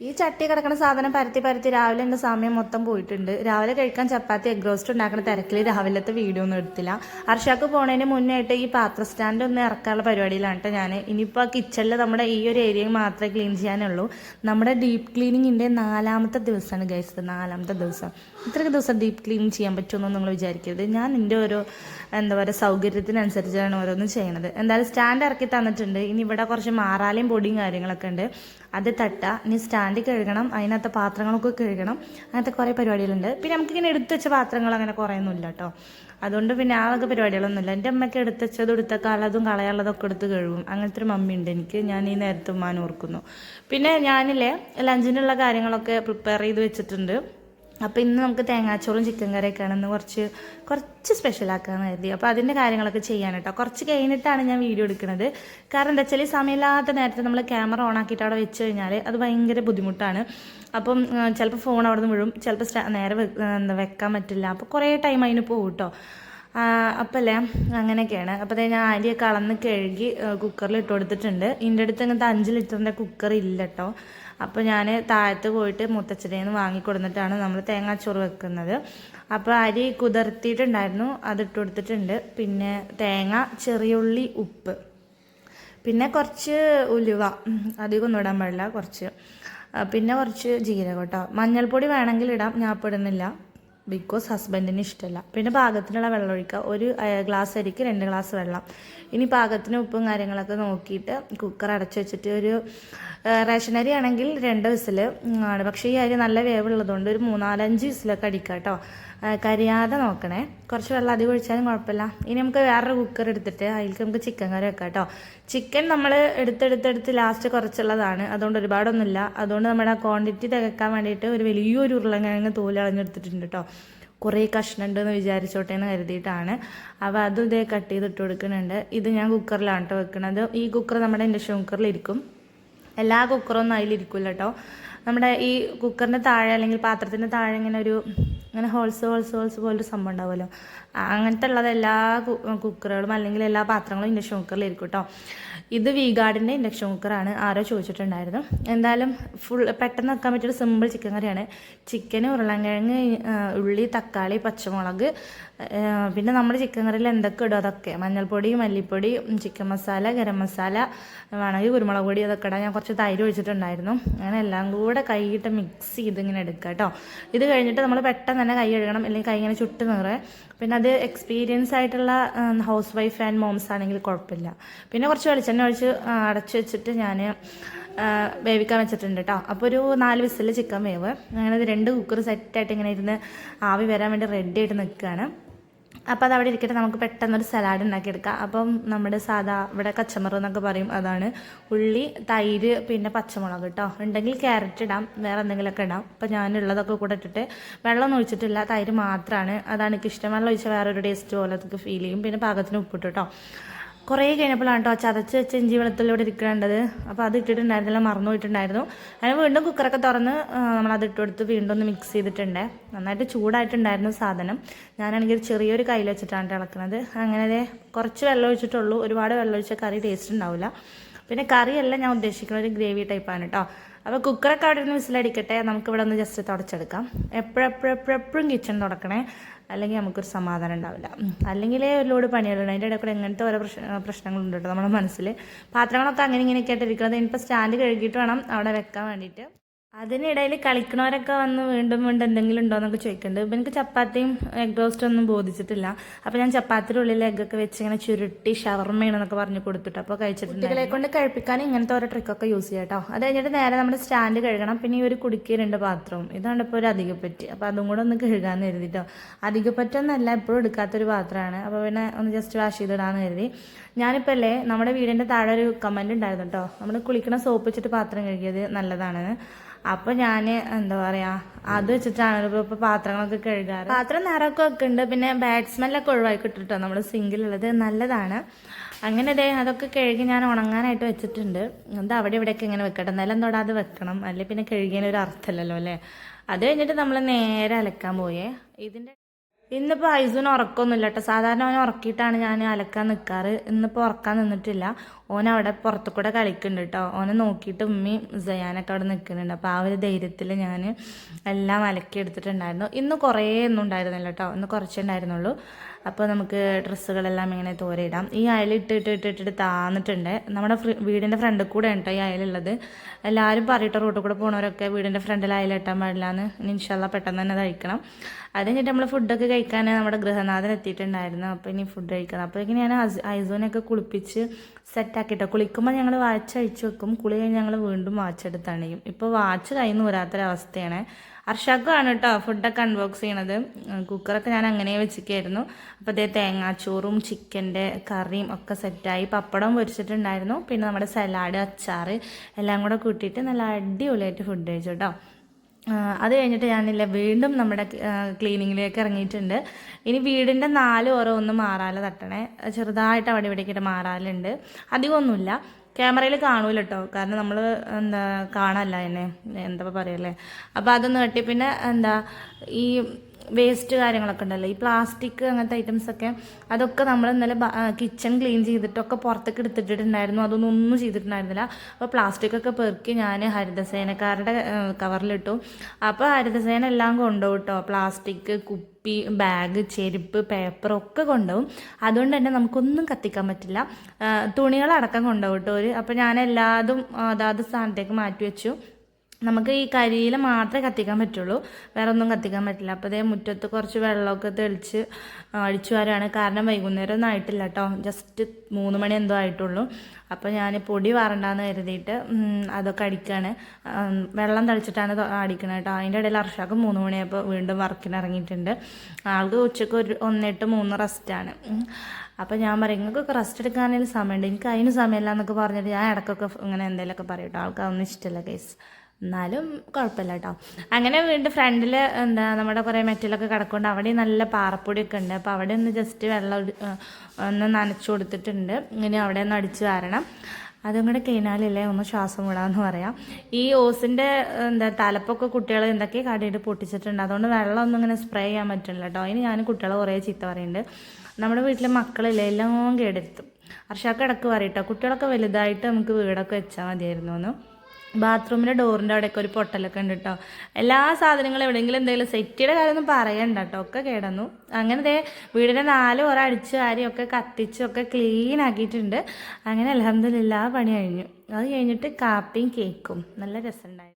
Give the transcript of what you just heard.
ഈ ചട്ടി കിടക്കുന്ന സാധനം പരത്തി പരത്തി രാവിലെ എന്റെ സമയം മൊത്തം പോയിട്ടുണ്ട്. രാവിലെ കഴിക്കാൻ ചപ്പാത്തി എഗ് റോസ്റ്റ് ഉണ്ടാക്കുന്ന തിരക്കിൽ രാവിലത്തെ വീഡിയോ ഒന്നും എടുത്തില്ല. അർഷാക്ക് പോണതിന് മുന്നേ ആയിട്ട് ഈ പാത്ര സ്റ്റാൻഡ് ഒന്ന് ഇറക്കാനുള്ള പരിപാടിയിലാണ് കേട്ടോ ഞാൻ ഇനിയിപ്പോൾ കിച്ചണിൽ നമ്മുടെ ഈ ഒരു ഏരിയ മാത്രമേ ക്ലീൻ ചെയ്യാനുള്ളൂ. നമ്മുടെ ഡീപ്പ് ക്ലീനിങ്ങിന്റെ നാലാമത്തെ ദിവസമാണ് ഗൈസ് നാലാമത്തെ ദിവസം. ഇത്രയൊക്കെ ദിവസം ഡീപ്പ് ക്ലീൻ ചെയ്യാൻ പറ്റുമെന്ന് നിങ്ങൾ വിചാരിക്കരുത്. ഞാൻ എന്റെ ഓരോ എന്താ പറയുക സൗകര്യത്തിനനുസരിച്ചാണ് ഓരോന്നും ചെയ്യണത്. എന്തായാലും സ്റ്റാൻഡ് ഇറക്കി തന്നിട്ടുണ്ട്. ഇനി ഇവിടെ കുറച്ച് മാറാലയും പൊടിയും കാര്യങ്ങളൊക്കെ ഉണ്ട്. അത് തട്ട ഇനി സ്റ്റാൻഡ് കഴുകണം അതിനകത്തെ പാത്രങ്ങളൊക്കെ കഴുകണം അങ്ങനത്തെ കുറേ പരിപാടികളുണ്ട്. പിന്നെ നമുക്കിങ്ങനെ എടുത്തു വെച്ച പാത്രങ്ങൾ അങ്ങനെ കുറേ ഒന്നുമില്ല കേട്ടോ അതുകൊണ്ട് പിന്നെ ആ വക പരിപാടികളൊന്നുമില്ല. എന്റെ അമ്മയ്ക്ക് എടുത്ത് വെച്ചതും എടുത്ത കാലതും കളയാനുള്ളതൊക്കെ എടുത്ത് കഴുകും. അങ്ങനത്തെ ഒരു മമ്മി ഉണ്ട് എനിക്ക്. ഞാൻ ഈ നേരത്തെ ഉമ്മാൻ ഓർക്കുന്നു. പിന്നെ ഞാനില്ലേ ലഞ്ചിനുള്ള കാര്യങ്ങളൊക്കെ പ്രിപ്പയർ ചെയ്ത് വെച്ചിട്ടുണ്ട്. അപ്പോൾ ഇന്ന് നമുക്ക് തേങ്ങാച്ചോറും ചിക്കൻ കറിയൊക്കെയാണ് ഇന്ന് കുറച്ച് കുറച്ച് സ്പെഷ്യലാക്കാന്ന് കരുതി. അപ്പോൾ അതിന്റെ കാര്യങ്ങളൊക്കെ ചെയ്യാൻ കേട്ടോ. കുറച്ച് കഴിഞ്ഞിട്ടാണ് ഞാൻ വീഡിയോ എടുക്കുന്നത്. കാരണം എന്താ വെച്ചാൽ സമയമില്ലാത്ത നേരത്തെ നമ്മൾ ക്യാമറ ഓൺ ആക്കിയിട്ട് അവിടെ വെച്ച് കഴിഞ്ഞാൽ അത് ഭയങ്കര ബുദ്ധിമുട്ടാണ്. അപ്പം ചിലപ്പോൾ ഫോൺ അവിടെ നിന്ന് വിഴും. ചിലപ്പോൾ നേരെ എന്താ വെക്കാൻ പറ്റില്ല. അപ്പോൾ കുറേ ടൈം അതിന് പോകും കേട്ടോ. അപ്പല്ലേ? അങ്ങനെയൊക്കെയാണ്. അപ്പോൾ ഞാൻ അരിയൊക്കെ അളന്ന് കഴുകി കുക്കറിൽ ഇട്ട് കൊടുത്തിട്ടുണ്ട്. ഇതിന്റെ അടുത്ത് ഇങ്ങനത്തെ അഞ്ച് ലിറ്ററിന്റെ കുക്കർ ഇല്ല കേട്ടോ അപ്പോൾ ഞാൻ താഴത്ത് പോയിട്ട് മുത്തച്ഛന്റെ നിന്ന് വാങ്ങിക്കൊടുന്നിട്ടാണ് നമ്മൾ തേങ്ങാച്ചോറ് വെക്കുന്നത്. അപ്പോൾ അരി കുതിർത്തിയിട്ടുണ്ടായിരുന്നു. അതിട്ട് കൊടുത്തിട്ടുണ്ട്. പിന്നെ തേങ്ങ ചെറിയുള്ളി ഉപ്പ്. പിന്നെ കുറച്ച് ഉലുവ. ഉം, അധികം ഒന്നും ഇടാൻ പാടില്ല. കുറച്ച്. പിന്നെ കുറച്ച് ജീരകം കേട്ടോ മഞ്ഞൾപ്പൊടി വേണമെങ്കിൽ ഇടാം. ഞാൻ ഇടുന്നില്ല. ബിക്കോസ് ഹസ്ബൻഡിന് ഇഷ്ടമല്ല പിന്നെ പാകത്തിനുള്ള വെള്ളം ഒഴിക്കുക ഒരു ഗ്ലാസ് അരിക്ക് രണ്ട് ഗ്ലാസ് വെള്ളം. ഇനി പാകത്തിന് ഉപ്പും കാര്യങ്ങളൊക്കെ നോക്കിയിട്ട് കുക്കർ അടച്ചു വെച്ചിട്ട് ഒരു റേഷൻ അരി ആണെങ്കിൽ രണ്ട് വിസിൽ ആണ്. പക്ഷേ ഈ അരി നല്ല വേവുള്ളതുകൊണ്ട് ഒരു മൂന്നാലഞ്ച് വിസിലൊക്കെ അടിക്കാം കേട്ടോ കരിയാതെ നോക്കണേ. കുറച്ച് വെള്ളം അധികം ഒഴിച്ചാലും കുഴപ്പമില്ല. ഇനി നമുക്ക് വേറൊരു കുക്കർ എടുത്തിട്ട് അതിലേക്ക് നമുക്ക് ചിക്കൻ കറി വെക്കാം കേട്ടോ. ചിക്കൻ നമ്മൾ എടുത്തെടുത്തെടുത്ത് ലാസ്റ്റ് കുറച്ചുള്ളതാണ്. അതുകൊണ്ട് ഒരുപാടൊന്നുമില്ല. അതുകൊണ്ട് നമ്മുടെ ക്വാണ്ടിറ്റി തികക്കാൻ വേണ്ടിയിട്ട് ഒരു വലിയൊരു ഉരുളക്കിഴങ്ങ് തോലളഞ്ഞെടുത്തിട്ടുണ്ട് കേട്ടോ. കുറേ കഷ്ണം ഉണ്ടെന്ന് വിചാരിച്ചോട്ടെ എന്ന് കരുതിയിട്ടാണ്. അപ്പോൾ അതും ഇതേ കട്ട് ചെയ്തിട്ട് കൊടുക്കുന്നുണ്ട്. ഇത് ഞാൻ കുക്കറിലാണ് കേട്ടോ വെക്കുന്നത് ഈ കുക്കർ നമ്മുടെ ഇൻഡക്ഷൻ കുക്കറിലിരിക്കും എല്ലാ കുക്കറൊന്നും അതിലിരിക്കില്ല കേട്ടോ. നമ്മുടെ ഈ കുക്കറിന്റെ താഴെ അല്ലെങ്കിൽ പാത്രത്തിന്റെ താഴെ ഇങ്ങനെ ഒരു ഇങ്ങനെ ഹോൾസ് ഹോൾസ് ഹോൾസ് പോലൊരു സംഭവം ഉണ്ടാവുമല്ലോ. അങ്ങനത്തെ ഉള്ളത് എല്ലാ കുക്കറുകളും അല്ലെങ്കിൽ എല്ലാ പാത്രങ്ങളും ഇൻഡക്ഷൻ കുക്കറിലിരിക്കും കേട്ടോ ഇത് വീഗാർഡിന്റെ ഇൻഡക്ഷൻ കുക്കറാണ്. ആരോ ചോദിച്ചിട്ടുണ്ടായിരുന്നു. എന്തായാലും ഫുൾ പെട്ടെന്ന് വെക്കാൻ പറ്റിയൊരു സിമ്പിൾ ചിക്കൻ കറിയാണ്. ചിക്കൻ ഉരുളൻകിഴങ്ങ് ഉള്ളി തക്കാളി പച്ചമുളക് പിന്നെ നമ്മുടെ ചിക്കൻ കറിയിൽ എന്തൊക്കെ ഇടും അതൊക്കെ. മഞ്ഞൾപ്പൊടി മല്ലിപ്പൊടി ചിക്കൻ മസാല ഗരം മസാല വേണമെങ്കിൽ കുരുമുളക് പൊടി അതൊക്കെ ഇടാം ഞാൻ കുറച്ച് തൈര് ഒഴിച്ചിട്ടുണ്ടായിരുന്നു. അങ്ങനെ എല്ലാം കൂടെ കൈയിട്ട് മിക്സ് ചെയ്ത് ഇങ്ങനെ എടുക്കുക കേട്ടോ ഇത് കഴിഞ്ഞിട്ട് നമ്മൾ പെട്ടെന്ന് തന്നെ കൈ കഴുകണം അല്ലെങ്കിൽ കൈ ഇങ്ങനെ ചുട്ട് നിറയെ. പിന്നെ അത് എക്സ്പീരിയൻസ് ആയിട്ടുള്ള ഹൗസ് വൈഫ് ആൻഡ് മോംസ് ആണെങ്കിൽ കുഴപ്പമില്ല. പിന്നെ കുറച്ച് വെളിച്ചെണ്ണ ഒഴിച്ച് അടച്ചു വെച്ചിട്ട് ഞാൻ വേവിക്കാൻ വെച്ചിട്ടുണ്ട് കേട്ടോ അപ്പോൾ ഒരു നാല് വിസിൽ ചിക്കൻ വേവ്. അങ്ങനെ രണ്ട് കുക്കർ സെറ്റായിട്ട് ഇങ്ങനെ ഇരുന്ന് ആവി വരാൻ വേണ്ടി റെഡി ആയിട്ട് നിൽക്കുകയാണ്. അപ്പോൾ അത് അവിടെ ഇരിക്കട്ടെ നമുക്ക് പെട്ടെന്നൊരു സലാഡ് ഉണ്ടാക്കിയെടുക്കാം. അപ്പം നമ്മുടെ സാധാ ഇവിടെ കച്ചമറ എന്നൊക്കെ പറയും അതാണ് ഉള്ളി തൈര് പിന്നെ പച്ചമുളക് കേട്ടോ ഉണ്ടെങ്കിൽ ക്യാരറ്റ് ഇടാം വേറെ എന്തെങ്കിലുമൊക്കെ ഇടാം. അപ്പം ഞാനുള്ളതൊക്കെ കൂടെ ഇട്ടിട്ട് വെള്ളം ഒഴിച്ചിട്ടില്ല തൈര് മാത്രമാണ് അതാണ് എനിക്ക് ഇഷ്ടം വെള്ളം ഒഴിച്ചാൽ വേറൊരു ടേസ്റ്റ് പോലെ അതൊക്കെ ഫീൽ ചെയ്യും. പിന്നെ പാകത്തിന് ഉപ്പിട്ടു കേട്ടോ കുറേ കഴിഞ്ഞപ്പോഴാണ് കേട്ടോ ചതച്ച് വെച്ച് ഇഞ്ചി വെളുത്തുള്ളിവിടെ ഇരിക്കേണ്ടത് അപ്പോൾ അത് ഇട്ടിട്ടുണ്ടായിരുന്നില്ല മറന്നു പോയിട്ടുണ്ടായിരുന്നു. അതിന് വീണ്ടും കുക്കറൊക്കെ തുറന്ന് നമ്മളത് ഇട്ട് കൊടുത്ത് വീണ്ടും ഒന്ന് മിക്സ് ചെയ്തിട്ടുണ്ട്. നന്നായിട്ട് ചൂടായിട്ടുണ്ടായിരുന്നു സാധനം. ഞാനാണെങ്കിൽ ചെറിയൊരു കയ്യിൽ വെച്ചിട്ടാണ് ഇളക്കുന്നത് അങ്ങനെ കുറച്ച് വെള്ളം ഒഴിച്ചിട്ടുള്ളൂ. ഒരുപാട് വെള്ളം ഒഴിച്ചാൽ കറി ടേസ്റ്റ് ഉണ്ടാവില്ല. പിന്നെ കറിയല്ല ഞാൻ ഉദ്ദേശിക്കുന്ന ഒരു ഗ്രേവി ടൈപ്പാണ് കേട്ടോ. അപ്പോൾ കുക്കറൊക്കെ അവിടെ നിന്ന് വിസിലടിക്കട്ടെ. നമുക്ക് ഇവിടെ ഒന്ന് ജസ്റ്റ് തുടച്ചെടുക്കാം. എപ്പോഴെപ്പോഴെപ്പോഴെപ്പോഴും കിച്ചൺ തുടക്കണേ. അല്ലെങ്കിൽ നമുക്കൊരു സമാധാനം ഉണ്ടാവില്ല. അല്ലെങ്കിൽ ഒരുപാട് പണിയുള്ളൂ അതിന്റെ ഇടയിൽ എങ്ങനത്തെ ഓരോ പ്രശ്ന പ്രശ്നങ്ങളുണ്ട് കേട്ടോ നമ്മുടെ മനസ്സിൽ പാത്രങ്ങളൊക്കെ അങ്ങനെ ഇങ്ങനെയൊക്കെ ആയിട്ട് ഇരിക്കുന്നത് ഇനിയിപ്പോൾ സ്റ്റാൻഡ് കഴുകിയിട്ട് വേണം അവിടെ വെക്കാൻ വേണ്ടിയിട്ട്. അതിനിടയിൽ കളിക്കണവരൊക്കെ വന്ന് വീണ്ടും വീണ്ടും എന്തെങ്കിലും ഉണ്ടോ എന്നൊക്കെ ചോദിക്കുന്നുണ്ട്. ഇപ്പം എനിക്ക് ചപ്പാത്തിയും എഗ് റോസ്റ്റും ഒന്നും ബോധിച്ചിട്ടില്ല. അപ്പോൾ ഞാൻ ചപ്പാത്തിയുടെ ഉള്ളിൽ എഗ്ഗൊക്കെ വെച്ച് ഇങ്ങനെ ചുരുട്ടി ഷവർമ്മയാണെന്നൊക്കെ പറഞ്ഞ് കൊടുത്തിട്ട് അപ്പോൾ കഴിച്ചിട്ടുണ്ട്. കുട്ടികളെ കൊണ്ട് കഴിപ്പിക്കാൻ ഇങ്ങനത്തെ ഓരോ ട്രിക്കൊക്കെ യൂസ് ചെയ്യാം കേട്ടോ അത് കഴിഞ്ഞിട്ട് നേരെ നമ്മുടെ സ്റ്റാൻഡ് കഴുകണം. പിന്നെ ഈ ഒരു കുടുക്കി രണ്ട് പാത്രവും ഇതാണ് ഇപ്പോൾ ഒരു അധികപ്പറ്റി. അപ്പോൾ അതും കൂടെ ഒന്ന് കഴുകാമെന്ന് കരുതിട്ടോ അധികപ്പറ്റൊന്നല്ല എപ്പോഴും എടുക്കാത്തൊരു പാത്രമാണ്. അപ്പോൾ പിന്നെ ഒന്ന് ജസ്റ്റ് വാഷ് ചെയ്തിടാന്ന് കരുതി. ഞാനിപ്പോൾ അല്ലേ നമ്മുടെ വീടിന്റെ താഴെ ഒരു കമന്റ് ഉണ്ടായിരുന്നു കേട്ടോ നമ്മൾ കുളിക്കണ സോപ്പ് വെച്ചിട്ട് പാത്രം കഴുകിയത് നല്ലതാണെന്ന് അപ്പോൾ ഞാൻ എന്താ പറയുക അത് വെച്ചിട്ടാണ് ഇപ്പോൾ പാത്രങ്ങളൊക്കെ കഴുകാറ്. പാത്രം നിറക്കം ഒക്കെ ഉണ്ട് പിന്നെ ബാറ്റ്സ്മെല്ലൊക്കെ ഒഴിവാക്കി കിട്ടും നമ്മൾ സിങ്കിലുള്ളത്. നല്ലതാണ്. അങ്ങനെ അതെ അതൊക്കെ കഴുകി ഞാൻ ഉണങ്ങാനായിട്ട് വെച്ചിട്ടുണ്ട്. എന്താ അവിടെ ഇവിടെയൊക്കെ ഇങ്ങനെ വെക്കട്ടെ? നിലം തൊടാതെ വെക്കണം? അല്ലെ പിന്നെ കഴുകിയതിന് ഒരു അർത്ഥമില്ലല്ലോ അല്ലേ? അത് കഴിഞ്ഞിട്ട് നമ്മൾ നേരെ അലക്കാൻ പോയേ. ഇതിന്റെ ഇന്നിപ്പോൾ ഐസുവിന് ഉറക്കമൊന്നുമില്ല കേട്ടോ സാധാരണ അവനെ ഉറക്കിയിട്ടാണ് ഞാൻ അലക്കാൻ നിൽക്കാറ് ഇന്നിപ്പോൾ ഉറക്കാൻ നിന്നിട്ടില്ല. ഓൻ അവിടെ പുറത്തു കൂടെ കളിക്കുന്നുണ്ട് കേട്ടോ ഓനെ നോക്കിയിട്ട് ഉമ്മി ജയാനൊക്കെ അവിടെ നിൽക്കുന്നുണ്ട് അപ്പോൾ ആ ഒരു ധൈര്യത്തിൽ ഞാൻ എല്ലാം അലക്കി എടുത്തിട്ടുണ്ടായിരുന്നു. ഇന്ന് കുറേ ഒന്നും ഉണ്ടായിരുന്നില്ല കേട്ടോ ഇന്ന് കുറച്ചേ ഉണ്ടായിരുന്നുള്ളൂ. അപ്പോൾ നമുക്ക് ഡ്രസ്സുകളെല്ലാം ഇങ്ങനെ തോരയിടാം. ഈ അയൽ ഇട്ട് ഇട്ട് ഇട്ട് ഇട്ടിട്ട് താന്നിട്ടുണ്ട്. നമ്മുടെ വീടിന്റെ ഫ്രണ്ടിൽ കൂടെ കേട്ടോ ഈ അയലുള്ളത്. എല്ലാവരും പറയട്ടോ റോട്ടിൽ കൂടെ പോണവരൊക്കെ വീടിന്റെ ഫ്രണ്ടിൽ അയൽ ഇട്ടാൻ പാടില്ല എന്ന് ഇൻഷാല്ല പെട്ടെന്ന് തന്നെ കഴിക്കണം അത് കഴിഞ്ഞിട്ട് നമ്മൾ ഫുഡൊക്കെ കഴിക്കാൻ നമ്മുടെ ഗൃഹനാഥൻ എത്തിയിട്ടുണ്ടായിരുന്നു. അപ്പോൾ ഇനി ഫുഡ് കഴിക്കണം. അപ്പോഴേക്കും ഞാൻ ഐസോനൊക്കെ കുളിപ്പിച്ച് സെറ്റാക്കിയിട്ടോ കുളിക്കുമ്പോൾ ഞങ്ങൾ വാച്ച് അഴിച്ചു വെക്കും. കുളി കഴിഞ്ഞ് ഞങ്ങൾ വീണ്ടും വാച്ച് എടുത്തണിയും ഇപ്പോൾ വാച്ച് കഴിഞ്ഞു വരാത്തൊരവസ്ഥയാണ്. അർഷക്കുമാണ് കേട്ടോ ഫുഡൊക്കെ അൺബോക്സ് ചെയ്യണത്. കുക്കറൊക്കെ ഞാൻ അങ്ങനെ വെച്ചിരിക്കായിരുന്നു. അപ്പോൾ അതേ തേങ്ങാച്ചോറും ചിക്കന്റെ കറിയും ഒക്കെ സെറ്റായി പപ്പടം പൊരിച്ചിട്ടുണ്ടായിരുന്നു. പിന്നെ നമ്മുടെ സലാഡ് അച്ചാർ എല്ലാം കൂടെ കൂട്ടിയിട്ട് നല്ല അടിപൊളിയായിട്ട് ഫുഡ് കഴിച്ചു കേട്ടോ അത് കഴിഞ്ഞിട്ട് ഞാനില്ല വീണ്ടും നമ്മുടെ ക്ലീനിങ്ങിലേക്ക് ഇറങ്ങിയിട്ടുണ്ട്. ഇനി വീടിന്റെ നാല് ഓരോ ഒന്ന് മാറാല തട്ടണേ. ചെറുതായിട്ട് അവിടെ ഇവിടേക്കിട്ട് മാറാലുണ്ട്. അധികമൊന്നുമില്ല. ക്യാമറയിൽ കാണൂല കേട്ടോ കാരണം നമ്മൾ എന്താ കാണല്ല എന്നെ. എന്താ പറയല്ലേ? അപ്പോൾ അതൊന്ന് കട്ടി പിന്നെ എന്താ ഈ വേസ്റ്റ് കാര്യങ്ങളൊക്കെ ഉണ്ടല്ലോ. ഈ പ്ലാസ്റ്റിക് അങ്ങനത്തെ ഐറ്റംസ് ഒക്കെ അതൊക്കെ നമ്മൾ ഇന്നലെ കിച്ചൺ ക്ലീൻ ചെയ്തിട്ടൊക്കെ പുറത്തേക്ക് എടുത്തിട്ടുണ്ടായിരുന്നു അതൊന്നും ഒന്നും ചെയ്തിട്ടുണ്ടായിരുന്നില്ല. അപ്പോൾ പ്ലാസ്റ്റിക് ഒക്കെ പെറുക്കി ഞാൻ ഹരിതസേനക്കാരുടെ കവറിലിട്ടു അപ്പോൾ ഹരിതസേന എല്ലാം കൊണ്ടുപോകും കേട്ടോ പ്ലാസ്റ്റിക് കുപ്പി ബാഗ് ചെരുപ്പ് പേപ്പർ ഒക്കെ കൊണ്ടുപോകും. അതുകൊണ്ട് തന്നെ നമുക്കൊന്നും കത്തിക്കാൻ പറ്റില്ല. തുണികളടക്കം കൊണ്ടുപോകും കേട്ടോ ഒരു. അപ്പോൾ ഞാൻ എല്ലാതും അതാത് സ്ഥാനത്തേക്ക് മാറ്റി വെച്ചു നമുക്ക് ഈ കരിയിൽ മാത്രമേ കത്തിക്കാൻ പറ്റുള്ളൂ. വേറെ ഒന്നും കത്തിക്കാൻ പറ്റില്ല. അപ്പോൾ അതേ മുറ്റത്ത് കുറച്ച് വെള്ളമൊക്കെ തെളിച്ച് അടിച്ചു വരാണ്. കാരണം വൈകുന്നേരം ഒന്നും ആയിട്ടില്ല കേട്ടോ ജസ്റ്റ് മൂന്ന് മണി എന്തോ ആയിട്ടുള്ളൂ. അപ്പോൾ ഞാൻ പൊടി വാറണ്ടെന്ന് കരുതിയിട്ട് അതൊക്കെ അടിക്കുകയാണ് വെള്ളം തളിച്ചിട്ടാണ് അടിക്കണത് കേട്ടോ അതിന്റെ ഇടയിൽ അർഷാക്ക് മൂന്ന് മണിയായപ്പോൾ വീണ്ടും വർക്കിന് ഇറങ്ങിയിട്ടുണ്ട്. ആൾക്ക് ഉച്ചയ്ക്ക് ഒരു ഒന്നെട്ട് മൂന്ന് റെസ്റ്റാണ് അപ്പോൾ ഞാൻ പറയും നിങ്ങൾക്കൊക്കെ റെസ്റ്റ് എടുക്കാനൊരു സമയമുണ്ട്. എനിക്ക് അതിന് സമയമില്ല എന്നൊക്കെ പറഞ്ഞിട്ട് ഞാൻ ഇടയ്ക്കൊക്കെ ഇങ്ങനെ എന്തെങ്കിലുമൊക്കെ പറയും കേട്ടോ ആൾക്ക് ഇഷ്ടമല്ല കേസ് എന്നാലും കുഴപ്പമില്ല കേട്ടോ. അങ്ങനെ വീണ്ടും ഫ്രണ്ടിൽ എന്താ നമ്മുടെ കുറേ മെറ്റലൊക്കെ കിടക്കുന്നുണ്ട്. അവിടെ നല്ല പാറപ്പൊടിയൊക്കെ ഉണ്ട്. അപ്പോൾ അവിടെ ഒന്ന് ജസ്റ്റ് വെള്ളം ഒന്ന് നനച്ചു കൊടുത്തിട്ടുണ്ട്. ഇങ്ങനെ അവിടെ ഒന്ന് അടിച്ചു വരണം. അതും കൂടെ കഴിഞ്ഞാലല്ലേ ഒന്ന് ശ്വാസം വിടാമെന്ന് പറയാം. ഈ ഓസിന്റെ എന്താ തലപ്പൊക്കെ കുട്ടികൾ എന്തൊക്കെ കടയിട്ട് പൊട്ടിച്ചിട്ടുണ്ട്. അതുകൊണ്ട് വെള്ളം ഒന്നും ഇങ്ങനെ സ്പ്രേ ചെയ്യാൻ പറ്റില്ല കേട്ടോ. അതിന് ഞാൻ കുട്ടികളെ കുറേ ചീത്ത പറയുന്നുണ്ട് നമ്മുടെ വീട്ടിലെ മക്കളില്ലേ? എല്ലാം കേടെടുത്തു. വർഷമൊക്കെ ഇടയ്ക്ക് പറയട്ടോ കുട്ടികളൊക്കെ വലുതായിട്ട് നമുക്ക് വീടൊക്കെ വെച്ചാൽ മതിയായിരുന്നു എന്ന് ബാത്റൂമിന്റെ ഡോറിന്റെ അവിടെയൊക്കെ ഒരു പൊട്ടലൊക്കെ ഉണ്ട് കേട്ടോ എല്ലാ സാധനങ്ങളും എവിടെയെങ്കിലും എന്തെങ്കിലും സെറ്റിയുടെ കാര്യമൊന്നും പറയണ്ട കേട്ടോ ഒക്കെ കേടന്നു. അങ്ങനെ ദേ വീടിന്റെ നാല് ഓരോ അടിച്ച് കാര്യമൊക്കെ കത്തിച്ചൊക്കെ ക്ലീൻ ആക്കിയിട്ടുണ്ട്. അങ്ങനെ അലഹമ്മദില്ല പണി കഴിഞ്ഞു. അത് കഴിഞ്ഞിട്ട് കാപ്പിയും കേക്കും നല്ല രസമുണ്ടായിരുന്നു